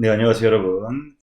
네, 안녕하세요, 여러분.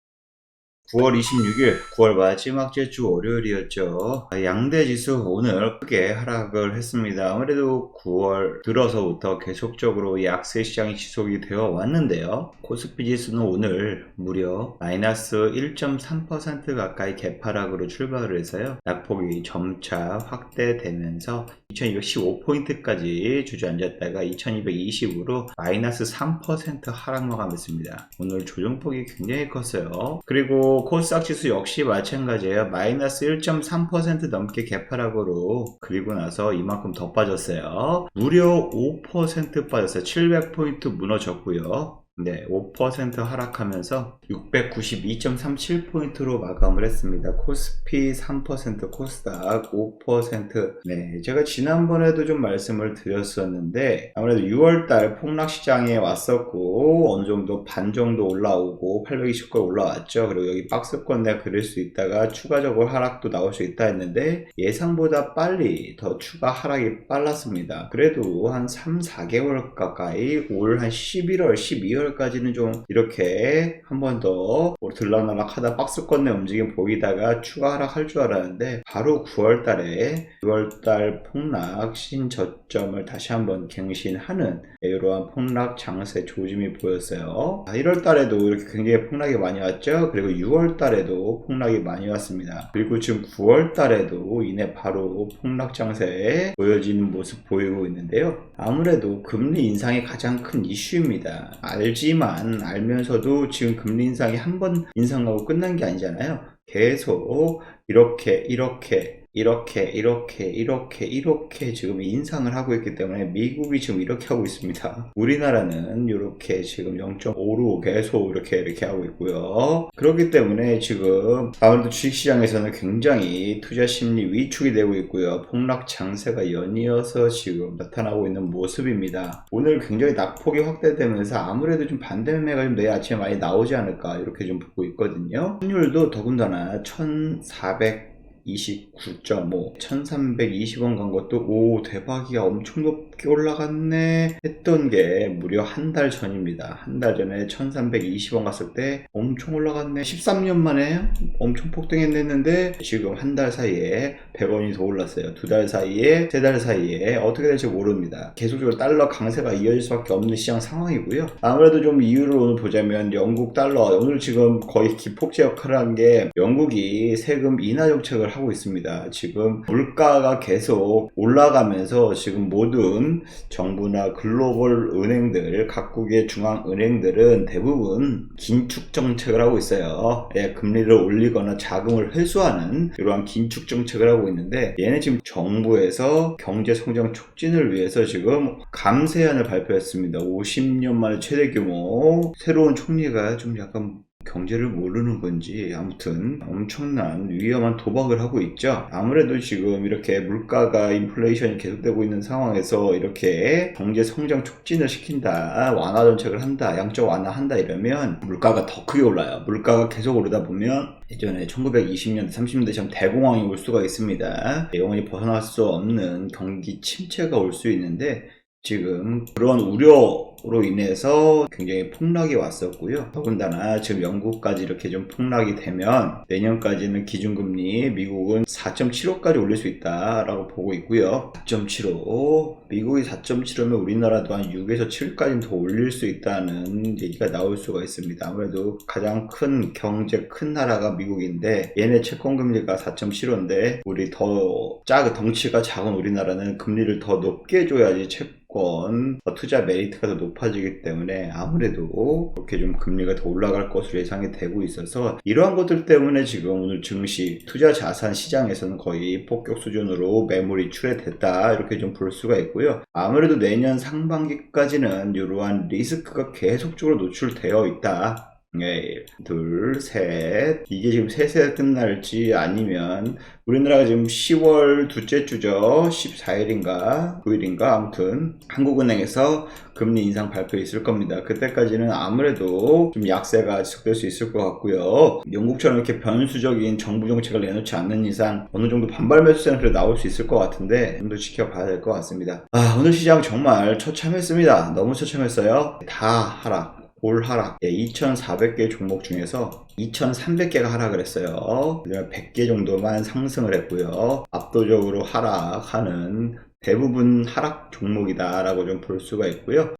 9월 26일, 9월 마지막째 주 월요일이었죠. 양대 지수 오늘 크게 하락을 했습니다. 아무래도 9월 들어서부터 계속적으로 약세 시장이 지속이 되어 왔는데요. 코스피 지수는 오늘 무려 마이너스 1.3% 가까이 개파락으로 출발을 해서요. 낙폭이 점차 확대되면서 2215포인트까지 주저앉았다가 2220으로 마이너스 3% 하락 마감했습니다. 오늘 조정폭이 굉장히 컸어요. 그리고 코스닥 지수 역시 마찬가지예요. 마이너스 1.3% 넘게 개파락으로 그리고 나서 이만큼 더 빠졌어요. 무려 5% 빠졌어요. 700포인트 무너졌고요. 네, 5% 하락하면서 692.37포인트로 마감을 했습니다. 코스피 3%, 코스닥 5%. 네, 제가 지난번에도 좀 말씀을 드렸었는데 아무래도 6월달 폭락 시장에 왔었고 어느 정도 반 정도 올라오고 820권 올라왔죠. 그리고 여기 박스권 내 그릴 수 있다가 추가적으로 하락도 나올 수 있다 했는데 예상보다 빨리 더 추가 하락이 빨랐습니다. 그래도 한 3, 4개월 가까이 올 한 11월, 12월 까지는 좀 이렇게 한 번 더 들락날락 하다 박스권 내 움직임 보이다가 추가 하락할 줄 알았는데 바로 9월 달에 6월 달 폭락 신저점을 다시 한번 갱신하는 이러한 폭락 장세 조짐이 보였어요. 1월 달에도 이렇게 굉장히 폭락이 많이 왔죠. 그리고 6월 달에도 폭락이 많이 왔습니다. 그리고 지금 9월 달에도 이내 바로 폭락 장세에 보여지는 모습 보이고 있는데요. 아무래도 금리 인상이 가장 큰 이슈입니다. 알 지만 알면서도 지금 금리 인상이 한 번 인상하고 끝난 게 아니잖아요. 계속 이렇게 이렇게 이렇게 이렇게 이렇게 이렇게 지금 인상을 하고 있기 때문에 미국이 지금 이렇게 하고 있습니다. 우리나라는 이렇게 지금 0.5로 계속 이렇게 이렇게 하고 있고요. 그렇기 때문에 지금 아무래도 주식시장에서는 굉장히 투자 심리 위축이 되고 있고요. 폭락 장세가 연이어서 지금 나타나고 있는 모습입니다. 오늘 굉장히 낙폭이 확대되면서 아무래도 좀 반대 매매가 좀 내일 아침에 많이 나오지 않을까 이렇게 좀 보고 있거든요. 환율도 더군다나 1,400 29.5 1320원 간 것도 오 대박이야. 엄청 높게 올라갔네. 했던 게 무려 한 달 전입니다. 한 달 전에 1320원 갔을 때 엄청 올라갔네. 13년 만에 엄청 폭등했는데 지금 한 달 사이에 100원이 더 올랐어요. 두 달 사이에 세 달 사이에 어떻게 될지 모릅니다. 계속적으로 달러 강세가 이어질 수밖에 없는 시장 상황이고요. 아무래도 좀 이유를 오늘 보자면 영국 달러 오늘 지금 거의 기폭제 역할을 한 게 영국이 세금 인하 정책을 하고 있습니다. 지금 물가가 계속 올라가면서 지금 모든 정부나 글로벌 은행들, 각국의 중앙 은행들은 대부분 긴축 정책을 하고 있어요. 예, 금리를 올리거나 자금을 회수하는 이러한 긴축 정책을 하고 있는데 얘네 지금 정부에서 경제 성장 촉진을 위해서 지금 감세안을 발표했습니다. 50년 만에 최대 규모 새로운 총리가 좀 약간 경제를 모르는 건지 아무튼 엄청난 위험한 도박을 하고 있죠. 아무래도 지금 이렇게 물가가 인플레이션이 계속되고 있는 상황에서 이렇게 경제 성장 촉진을 시킨다, 완화 정책을 한다, 양적 완화한다 이러면 물가가 더 크게 올라요. 물가가 계속 오르다 보면 예전에 1920년대, 30년대처럼 대공황이 올 수가 있습니다. 영원히 벗어날 수 없는 경기 침체가 올 수 있는데 지금 그런 우려 로 인해서 굉장히 폭락이 왔었고요. 더군다나 지금 영국까지 이렇게 좀 폭락이 되면 내년까지는 기준금리 미국은 4.75까지 올릴 수 있다라고 보고 있고요. 4.75 미국이 4.75면 우리나라도 한 6에서 7까지는 더 올릴 수 있다는 얘기가 나올 수가 있습니다. 아무래도 가장 큰 경제 큰 나라가 미국인데 얘네 채권금리가 4.75인데 우리 더 작은 덩치가 작은 우리나라는 금리를 더 높게 줘야지 채권 투자 메리트가 더 높 아지기 때문에 아무래도 그렇게 좀 금리가 더 올라갈 것으로 예상이 되고 있어서 이러한 것들 때문에 지금 오늘 증시 투자 자산 시장에서는 거의 폭격 수준으로 매물이 출회됐다 이렇게 좀 볼 수가 있고요. 아무래도 내년 상반기까지는 이러한 리스크가 계속적으로 노출되어 있다. 네, 둘, 셋. 이게 지금 셋에 끝날지 아니면 우리나라가 지금 10월 둘째 주죠. 14일인가 9일인가 아무튼 한국은행에서 금리 인상 발표 있을 겁니다. 그때까지는 아무래도 좀 약세가 지속될 수 있을 것 같고요. 영국처럼 이렇게 변수적인 정부 정책을 내놓지 않는 이상 어느 정도 반발 매수세는 그래도 나올 수 있을 것 같은데 좀 더 지켜봐야 될 것 같습니다. 아 오늘 시장 정말 처참했습니다. 너무 처참했어요. 다 하락. 올 하락. 예, 2,400개 종목 중에서 2,300개가 하락을 했어요. 그다음에 100개 정도만 상승을 했고요. 압도적으로 하락하는 대부분 하락 종목이다라고 좀 볼 수가 있고요.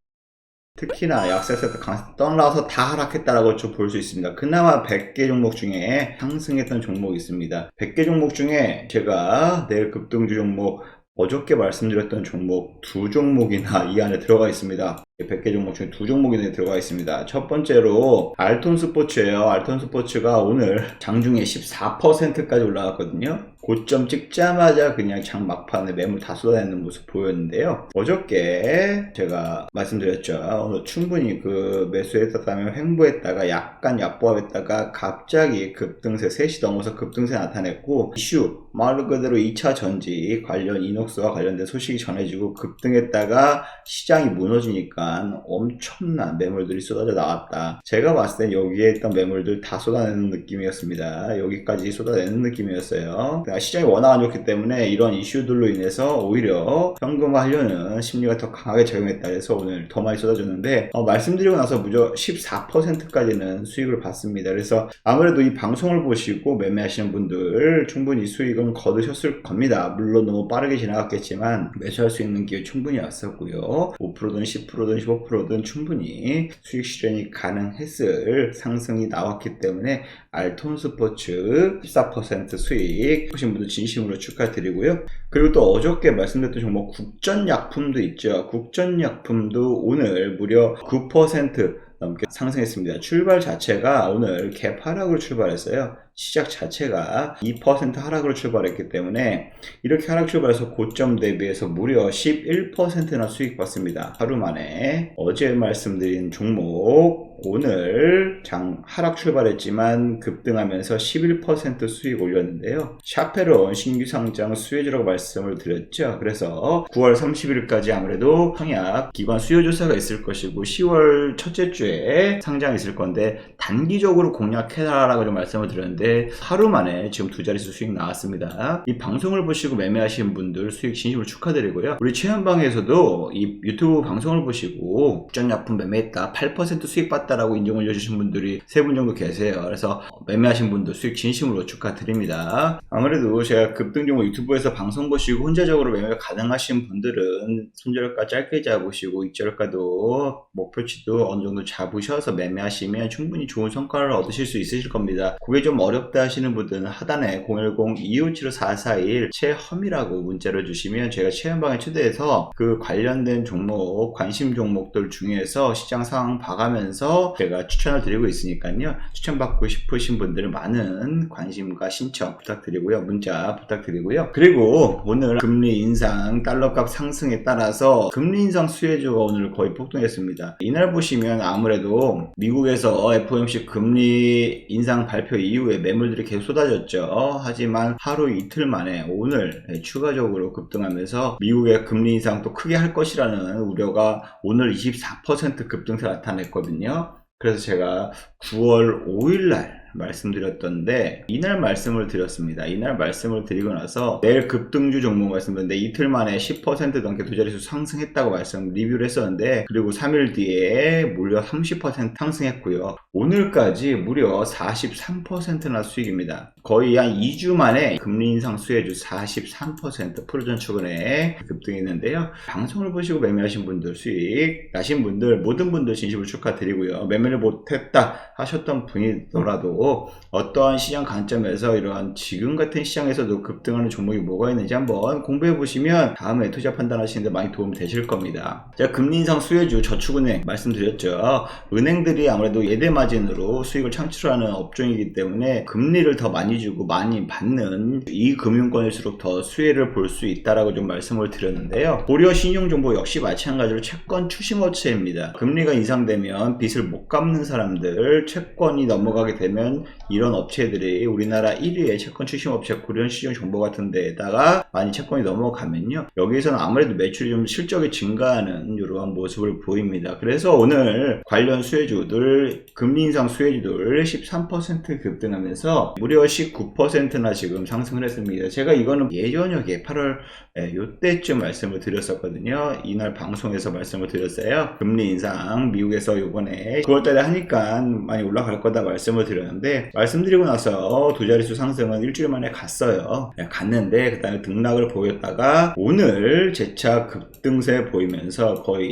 특히나 약세세트 떠나서 다 하락했다라고 좀 볼 수 있습니다. 그나마 100개 종목 중에 상승했던 종목이 있습니다. 100개 종목 중에 제가 내일 급등주 종목 어저께 말씀드렸던 종목 두 종목이나 이 안에 들어가 있습니다. 100개 종목 중에 두 종목이 들어가 있습니다. 첫 번째로 알톤 스포츠예요. 알톤 스포츠가 오늘 장중에 14%까지 올라갔거든요. 고점 찍자마자 그냥 장 막판에 매물 다 쏟아내는 모습 보였는데요. 어저께 제가 말씀드렸죠. 오늘 충분히 그 매수했다면 횡보했다가 약간 약보합했다가 갑자기 급등세 3시 넘어서 급등세 나타냈고 이슈 말 그대로 2차 전지 관련 이녹스와 관련된 소식이 전해지고 급등했다가 시장이 무너지니까 엄청난 매물들이 쏟아져 나왔다. 제가 봤을 땐 여기에 있던 매물들 다 쏟아내는 느낌이었습니다. 여기까지 쏟아내는 느낌이었어요. 그러니까 시장이 워낙 안 좋기 때문에 이런 이슈들로 인해서 오히려 현금화하려는 심리가 더 강하게 작용했다 해서 오늘 더 많이 쏟아졌는데 어, 말씀드리고 나서 무려 14%까지는 수익을 받습니다. 그래서 아무래도 이 방송을 보시고 매매하시는 분들 충분히 수익은 거두셨을 겁니다. 물론 너무 빠르게 지나갔겠지만 매수할 수 있는 기회 충분히 왔었고요. 5%든 10%든 15%든 충분히 수익 실현이 가능했을 상승이 나왔기 때문에 알톤 스포츠 14% 수익 보신 분들 진심으로 축하드리고요. 그리고 또 어저께 말씀드렸던 종목 국전약품도 있죠. 국전약품도 오늘 무려 9% 넘게 상승했습니다. 출발 자체가 오늘 갭 하락으로 출발했어요. 시작 자체가 2% 하락으로 출발했기 때문에 이렇게 하락 출발해서 고점 대비해서 무려 11%나 수익 받습니다. 하루 만에 어제 말씀드린 종목 오늘 장 하락 출발했지만 급등하면서 11% 수익 올렸는데요. 샤페론 신규 상장 수혜주라고 말씀을 드렸죠. 그래서 9월 30일까지 아무래도 청약 기관 수요 조사가 있을 것이고 10월 첫째 주에 상장이 있을 건데 단기적으로 공략해라라고 좀 말씀을 드렸는데 하루 만에 지금 두 자릿수 수익 나왔습니다. 이 방송을 보시고 매매하신 분들 수익 진심으로 축하드리고요. 우리 최현방에서도 이 유튜브 방송을 보시고 국전약품 매매했다 8% 수익 봤다 라고 인정 올려주신 분들이 세 분 정도 계세요. 그래서 매매하신 분들 수익 진심으로 축하드립니다. 아무래도 제가 급등종목 유튜브에서 방송 보시고 혼자적으로 매매 가능하신 분들은 손절가 짧게 잡으시고 익절가도 목표치도 어느 정도 잡으셔서 매매하시면 충분히 좋은 성과를 얻으실 수 있으실 겁니다. 그게 좀 어렵다 하시는 분들은 하단에 010-2575-4441 최험이라고 문자를 주시면 제가 체험방에 초대해서 그 관련된 종목, 관심 종목들 중에서 시장 상황 봐가면 서 제가 추천을 드리고 있으니까요. 추천받고 싶으신 분들은 많은 관심과 신청 부탁드리고요. 문자 부탁드리고요. 그리고 오늘 금리 인상, 달러값 상승에 따라서 금리 인상 수혜주가 오늘 거의 폭등했습니다. 이날 보시면 아무래도 미국에서 FOMC 금리 인상 발표 이후에 매물들이 계속 쏟아졌죠. 하지만 하루 이틀 만에 오늘 추가적으로 급등하면서 미국의 금리 인상 또 크게 할 것이라는 우려가 오늘 24% 급등세 나타냈거든요. 그래서 제가 9월 5일 날 말씀드렸던데 이날 말씀을 드렸습니다. 이날 말씀을 드리고 나서 내일 급등주 종목 말씀드렸는데 이틀 만에 10% 넘게 두 자릿수 상승했다고 말씀 리뷰를 했었는데 그리고 3일 뒤에 무려 30% 상승했고요. 오늘까지 무려 43%나 수익입니다. 거의 한 2주 만에 금리 인상 수혜주 43% 프로전 출근에 급등했는데요. 방송을 보시고 매매하신 분들 수익 나신 분들 모든 분들 진심으로 축하드리고요. 매매를 못했다 하셨던 분이더라도 어떠한 시장 관점에서 이러한 지금 같은 시장에서도 급등하는 종목이 뭐가 있는지 한번 공부해 보시면 다음에 투자 판단하시는데 많이 도움 되실 겁니다. 제가 금리 인상 수혜주 저축은행 말씀드렸죠. 은행들이 아무래도 예대 마진으로 수익을 창출하는 업종이기 때문에 금리를 더 많이 주고 많이 받는 이 금융권일수록 더 수혜를 볼 수 있다라고 좀 말씀을 드렸는데요. 고려 신용정보 역시 마찬가지로 채권 추심업체입니다. 금리가 인상되면 빚을 못 갚는 사람들 채권이 넘어가게 되면 보면 이런 업체들이 우리나라 1위의 채권 출신 업체 고려현 시중 정보 같은 데에다가 많이 채권이 넘어가면요. 여기에서는 아무래도 매출이 좀 실적이 증가하는 이러한 모습을 보입니다. 그래서 오늘 관련 수혜주들, 금리 인상 수혜주들 13% 급등하면서 무려 19%나 지금 상승을 했습니다. 제가 이거는 예전역에 8월 예, 요때쯤 말씀을 드렸었거든요. 이날 방송에서 말씀을 드렸어요. 금리 인상 미국에서 요번에 9월달에 하니까 많이 올라갈 거다 말씀을 드렸는데 말씀드리고 나서 두 자릿수 상승은 일주일 만에 갔어요. 예, 갔는데 그 다음에 등락을 보였다가 오늘 재차 급등세 보이면서 거의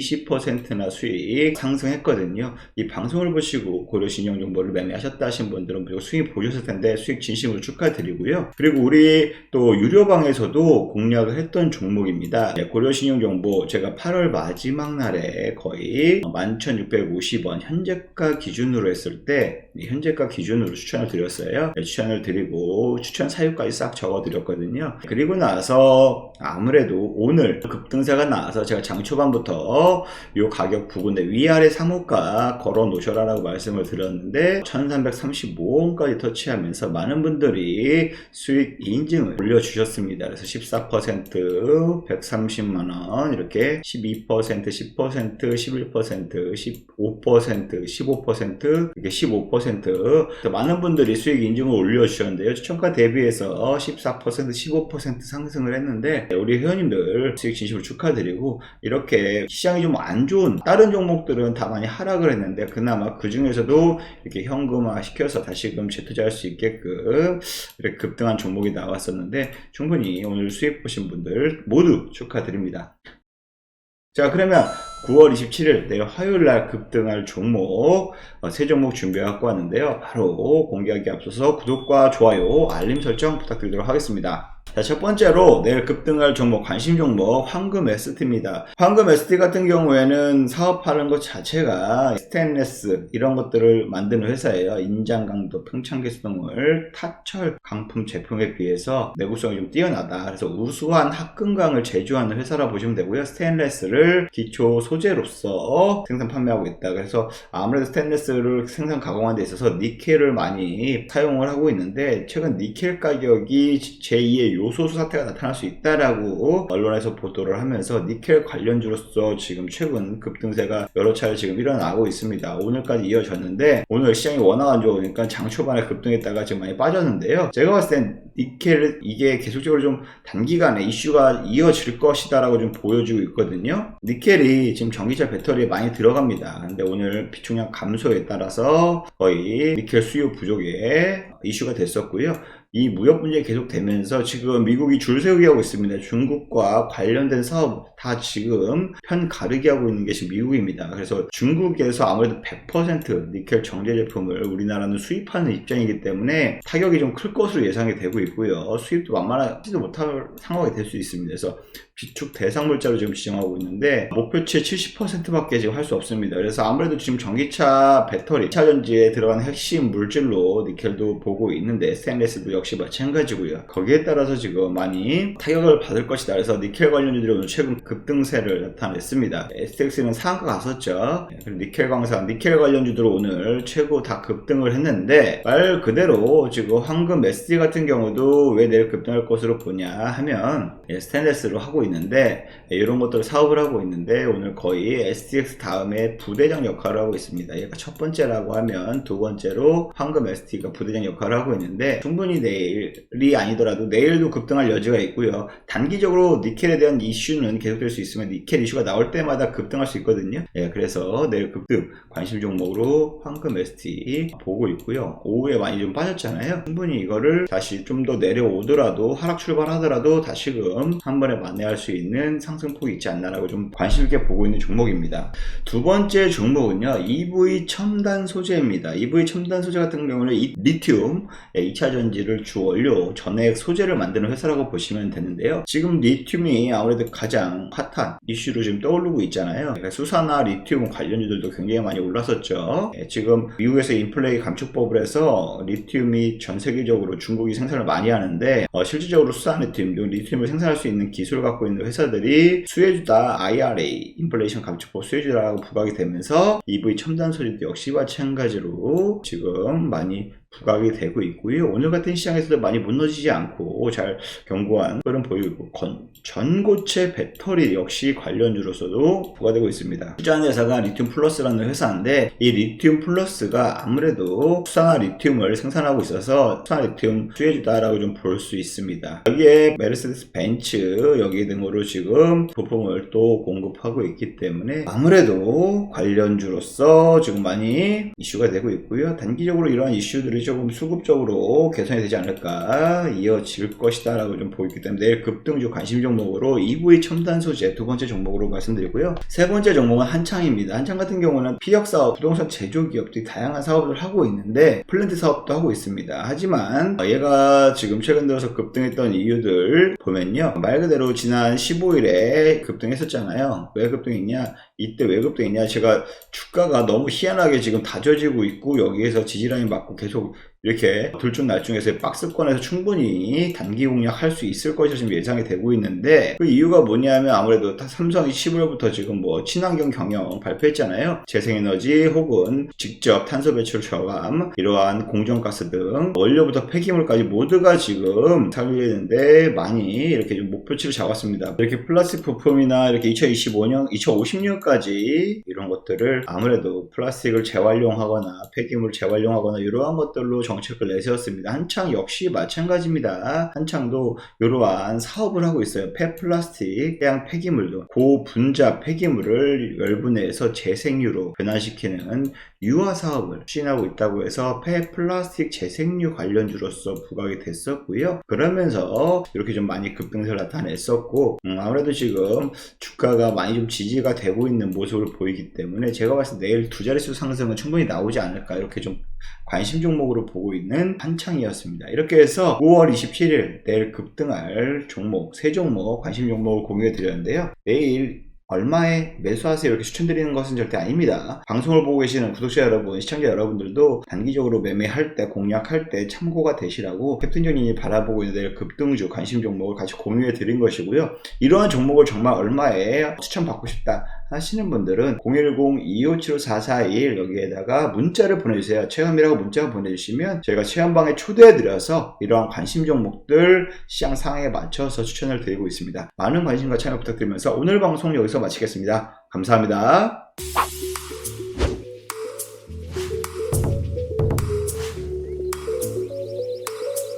20%나 수익 상승했거든요. 이 방송을 보시고 고려신용정보를 매매하셨다 하신 분들은 무조건 수익 보셨을 텐데 수익 진심으로 축하드리고요. 그리고 우리 또 유료방에서도 공략을 했던 종목입니다. 네, 고려신용정보 제가 8월 마지막 날에 거의 11,650원 현재가 기준으로 했을 때 현재 가 기준으로 추천을 드렸어요. 네, 추천을 드리고 추천 사유까지 싹 적어 드렸거든요. 그리고 나서 아무래도 오늘 급등세가 나와서 제가 장 초반부터 이 가격 부근에 위아래 상호가 걸어 놓으셔라라고 말씀을 드렸는데 1335원까지 터치하면서 많은 분들이 수익 인증을 올려주셨습니다. 그래서 14% 130만원 이렇게 12% 10% 11% 15% 15% 이렇게 15% 많은 분들이 수익 인증을 올려주셨는데요. 추천가 대비해서 14% 15% 상승을 했는데 우리 회원님들 수익 진심으로 축하드리고 이렇게 시장이 좀 안 좋은 다른 종목들은 다 많이 하락을 했는데 그나마 그 중에서도 이렇게 현금화 시켜서 다시금 재투자할 수 있게끔 이렇게 급등한 종목이 나왔었는데 충분히 오늘 수익 보신 분들 모두 축하드립니다. 자 그러면 9월 27일 내일 화요일 날 급등할 종목 어, 세 종목 준비해 갖고 왔는데요. 바로 공개하기 앞서서 구독과 좋아요, 알림 설정 부탁드리도록 하겠습니다. 자, 첫 번째로 내일 급등할 종목, 관심 종목, 황금 ST입니다. 황금 ST 같은 경우에는 사업하는 것 자체가 스테인레스 이런 것들을 만드는 회사예요. 인장 강도, 평창기 수동을 타철 강품 제품에 비해서 내구성이 좀 뛰어나다. 그래서 우수한 합금강을 제조하는 회사라 보시면 되고요. 스테인레스를 기초 소재로서 생산 판매하고 있다. 그래서 아무래도 스테인레스를 생산 가공하는 데 있어서 니켈을 많이 사용을 하고 있는데 최근 니켈 가격이 제2의 요소수 사태가 나타날 수 있다라고 언론에서 보도를 하면서 니켈 관련주로서 지금 최근 급등세가 여러 차례 지금 일어나고 있습니다. 오늘까지 이어졌는데 오늘 시장이 워낙 안 좋으니까 장 초반에 급등했다가 지금 많이 빠졌는데요. 제가 봤을 땐 니켈 이게 계속적으로 좀 단기간에 이슈가 이어질 것이다라고 좀 보여주고 있거든요. 니켈이 지금 전기차 배터리에 많이 들어갑니다. 근데 오늘 비축량 감소에 따라서 거의 니켈 수요 부족에 이슈가 됐었고요. 이 무역 분쟁이 계속되면서 지금 미국이 줄 세우기 하고 있습니다. 중국과 관련된 사업 다 지금 편 가르기 하고 있는 게 지금 미국입니다. 그래서 중국에서 아무래도 100% 니켈 정제 제품을 우리나라는 수입하는 입장이기 때문에 타격이 좀 클 것으로 예상이 되고 있고요. 수입도 만만하지도 못할 상황이 될 수 있습니다. 그래서 비축 대상 물자로 지금 지정하고 있는데 목표치 70%밖에 지금 할 수 없습니다. 그래서 아무래도 지금 전기차 배터리, 차전지에 들어가는 핵심 물질로 니켈도 보고 있는데 스테인레스도 역시 마찬가지고요. 거기에 따라서 지금 많이 타격을 받을 것이다. 그래서 니켈 관련주들이 오늘 최근 급등세를 나타냈습니다. STX는 상한가 갔었죠. 네, 니켈 광산, 니켈 관련주들 오늘 최고 다 급등을 했는데 말 그대로 지금 황금 SD 같은 경우도 왜 내일 급등할 것으로 보냐 하면 예, 스테인레스로 하고 있는데 예, 이런 것들 사업을 하고 있는데 오늘 거의 STX 다음에 부대장 역할을 하고 있습니다. 얘가 첫 번째라고 하면 두 번째로 황금 ST가 부대장 역할을 하고 있는데 충분히 내일이 아니더라도 내일도 급등할 여지가 있고요. 단기적으로 니켈에 대한 이슈는 계속 될 수 있으면 니켈 이슈가 나올 때마다 급등할 수 있거든요. 예, 그래서 내일 급등 관심 종목으로 황금 ST 보고 있고요. 오후에 많이 좀 빠졌잖아요. 충분히 이거를 다시 좀 더 내려오더라도 하락 출발하더라도 다시금 한 번에 만회할 수 있는 상승폭이 있지 않나라고 좀 관심 있게 보고 있는 종목입니다. 두 번째 종목은요. EV 첨단 소재입니다. EV 첨단 소재 같은 경우는 이 리튬 2차 전지를 리튬을 주 원료, 전액 소재를 만드는 회사라고 보시면 되는데요. 지금 리튬이 아무래도 가장 핫한 이슈로 지금 떠오르고 있잖아요. 그러니까 수사나 리튬 관련주들도 굉장히 많이 올랐었죠. 예, 지금 미국에서 인플레이 감축법을 해서 리튬이 전 세계적으로 중국이 생산을 많이 하는데 어, 실질적으로 수산 리튬, 또 리튬을 생산할 수 있는 기술을 갖고 있는 회사들이 수혜주다 IRA, 인플레이션 감축법 수혜주다라고 부각이 되면서 EV 첨단 소재도 역시 마찬가지로 지금 많이 부각이 되고 있고요. 오늘 같은 시장에서도 많이 무너지지 않고 잘 견고한 흐름 보이고 건- 전고체 배터리 역시 관련주로서도 부각되고 있습니다. 투자한 회사가 리튬 플러스라는 회사인데 이 리튬 플러스가 아무래도 수산화 리튬을 생산하고 있어서 수산화 리튬 수혜주다라고 좀 볼 수 있습니다. 여기에 메르세데스 벤츠 여기 등으로 지금 부품을 또 공급하고 있기 때문에 아무래도 관련주로서 지금 많이 이슈가 되고 있고요. 단기적으로 이러한 이슈들 이 조금 수급적으로 개선이 되지 않을까 이어질 것이다 라고 좀 보이기 때문에 내일 급등주 관심 종목으로 EV 첨단 소재 두 번째 종목으로 말씀드리고요. 세 번째 종목은 한창입니다. 한창 같은 경우는 피력 사업, 부동산 제조 기업들이 다양한 사업을 하고 있는데 플랜트 사업도 하고 있습니다. 하지만 얘가 지금 최근 들어서 급등했던 이유들 보면요. 말 그대로 지난 15일에 급등했었잖아요. 왜 급등했냐? 이때 왜 급등했냐? 제가 주가가 너무 희한하게 지금 다져지고 있고 여기에서 지지라인 맞고 계속 jogo 이렇게 들쭉날쭉해서 박스권에서 충분히 단기 공략할 수 있을 것이 지금 예상이 되고 있는데 그 이유가 뭐냐면 아무래도 다 삼성이 15일부터 지금 뭐 친환경 경영 발표했잖아요. 재생에너지 혹은 직접 탄소 배출 저감 이러한 공정가스 등 원료부터 폐기물까지 모두가 지금 살리는데 많이 이렇게 좀 목표치를 잡았습니다. 이렇게 플라스틱 부품이나 이렇게 2025년, 2050년까지 이런 것들을 아무래도 플라스틱을 재활용하거나 폐기물 재활용하거나 이러한 것들로 정책을 내세웠습니다. 한창 역시 마찬가지입니다. 한창도 이러한 사업을 하고 있어요. 폐플라스틱, 해양 폐기물도 고분자 폐기물을 열분해서 재생유로 변환시키는 유화 사업을 추진하고 있다고 해서 폐플라스틱 재생유 관련주로서 부각이 됐었고요. 그러면서 이렇게 좀 많이 급등세를 나타냈었고 음, 아무래도 지금 주가가 많이 좀 지지가 되고 있는 모습을 보이기 때문에 제가 봤을 때 내일 두 자릿수 상승은 충분히 나오지 않을까 이렇게 좀 관심 종목으로 보고 있는 한창이었습니다. 이렇게 해서 5월 27일 내일 급등할 종목 세 종목 관심 종목을 공유해 드렸는데요. 내일 얼마에 매수하세요 이렇게 추천드리는 것은 절대 아닙니다. 방송을 보고 계시는 구독자 여러분, 시청자 여러분들도 단기적으로 매매할 때, 공략할 때 참고가 되시라고 캡틴 존이 바라보고 있는 내일 급등주 관심 종목을 같이 공유해 드린 것이고요. 이러한 종목을 정말 얼마에 추천받고 싶다 하시는 분들은 010-2575-4421 여기에다가 문자를 보내주세요. 체험이라고 문자 보내주시면 저희가 체험방에 초대해드려서 이러한 관심 종목들 시장 상황에 맞춰서 추천을 드리고 있습니다. 많은 관심과 참여 부탁드리면서 오늘 방송 여기서 마치겠습니다. 감사합니다.